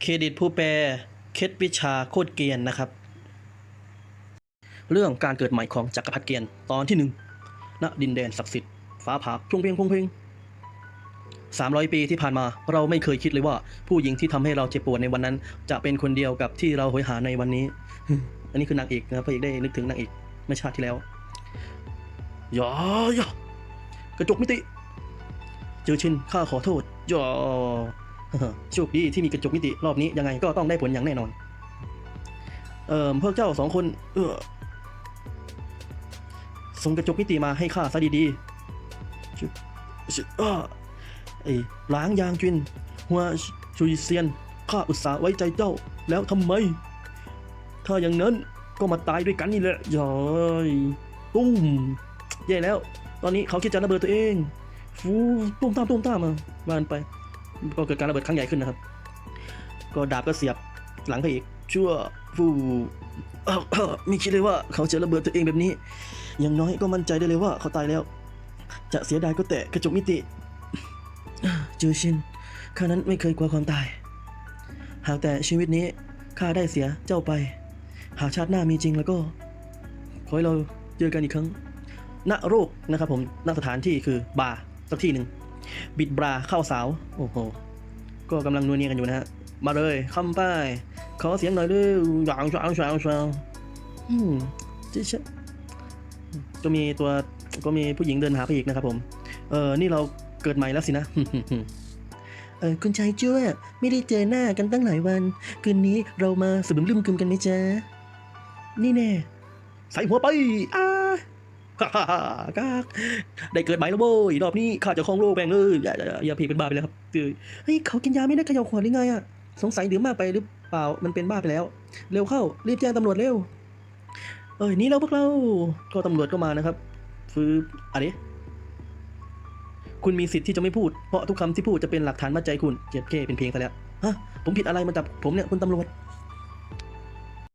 เครดิตผู้แปลเคล็ดวิชาโคตรเกียนนะครับ เรื่องการเกิดใหม่ของจักรพรรดิเกียนตอนที่หนึ่งณดินแดนศักดิ์สิทธิ์ฟ้าผ่าพุ่งเพลงพุ่งเพลงสามร้อยปีที่ผ่านมาเราไม่เคยคิดเลยว่า ผู้หญิงที่ทำให้เราเจ็บปวดในวันนั้น จะเป็นคนเดียวกับที่เราโหยหาในวันนี้ อันนี้คือนางเอกนะพระเอกได้นึกถึงนางเอกเมื่อชาติที่แล้วย่อย่ากระจกมิติ เจอชินข้าขอโทษย่า โชคดีที่มีกระจกมิติรอบนี้ยังไงก็ต้องได้ผลอย่างแน่นอน เอ่อพวกเจ้าสองคน เออส่งกระจกมิติมาให้ข้าซะดีๆชิชิอ้าไอ้ล้างยางจินหัวชุยเซียนข้าอุตส่าห์ไว้ใจเจ้าแล้วทำไม ถ้าอย่างนั้นก็มาตายด้วยกันนี่แหละยอยตุ้มแย่แล้ว ตอนนี้เขาคิดจะระเบิดตัวเอง ฟูตุ้มตามตุ้มตามมาบานไป ก็เกิดการระเบิดครั้งใหญ่ขึ้นนะครับ ก็ดาบก็เสียบหลังพระเอกชั่วฟูไม่คิดเลยว่าเขาจะระเบิดตัวเองแบบนี้ อย่างน้อยก็มั่นใจได้เลยว่าเขาตายแล้ว จะเสียดายก็แต่กระจกมิติจูชินข้านั้นไม่เคยกลัวความตาย หากแต่ชีวิตนี้ข้าได้เสียเจ้าไป หากชาติหน้ามีจริงแล้วก็ ขอให้เราเจอกันอีกครั้ง ณโรคนะครับผมณสถานที่คือบาร์สักที่หนึ่ง บิดบราเข้าสาว โอ้โห ก็กำลังนัวเนียกันอยู่นะฮะ มาเลยคำป้าย ขอเสียงหน่อยเร็วหยางชางชางชางอืมจิ๊ชะก็มีตัวก็มีผู้หญิงเดินหาพระเอกนะครับผม เออ นี่เราเกิดใหม่แล้วสินะ เออคุณชายจ้วไม่ได้เจอหน้ากันตั้งหลายวัน คืนนี้เรามาสบึมลืมกึมกันไหมจ๊ะ นี่แน่ ใส่หัวไปอ้าฮ่าฮ่าฮ่า กากได้เกิดใหม่แล้วโว้ยรอบนี้ข้าจะครองโลกแบงเลยอย่าอย่าอย่าพีเป็นบ้าไปแล้วครับเอ้ยเฮ้ยเขากินยาไม่ได้ขย่าขวดหรือไงอะสงสัยดื่มมากไปหรือเปล่ามันเป็นบ้าไปแล้ว เร็วเข้ารีบแจ้งตำรวจเร็วเอ้ยนี่เราพวกเราก็ตำรวจก็มานะครับฟืบอะไรคุณมีสิทธิ์ที่จะไม่พูด เพราะทุกคำที่พูดจะเป็นหลักฐานมัดใจคุณ เจ็บเคเป็นเพลงซะแล้ว ฮะ ผมผิดอะไรมาจับผมเนี่ยคุณตำรวจ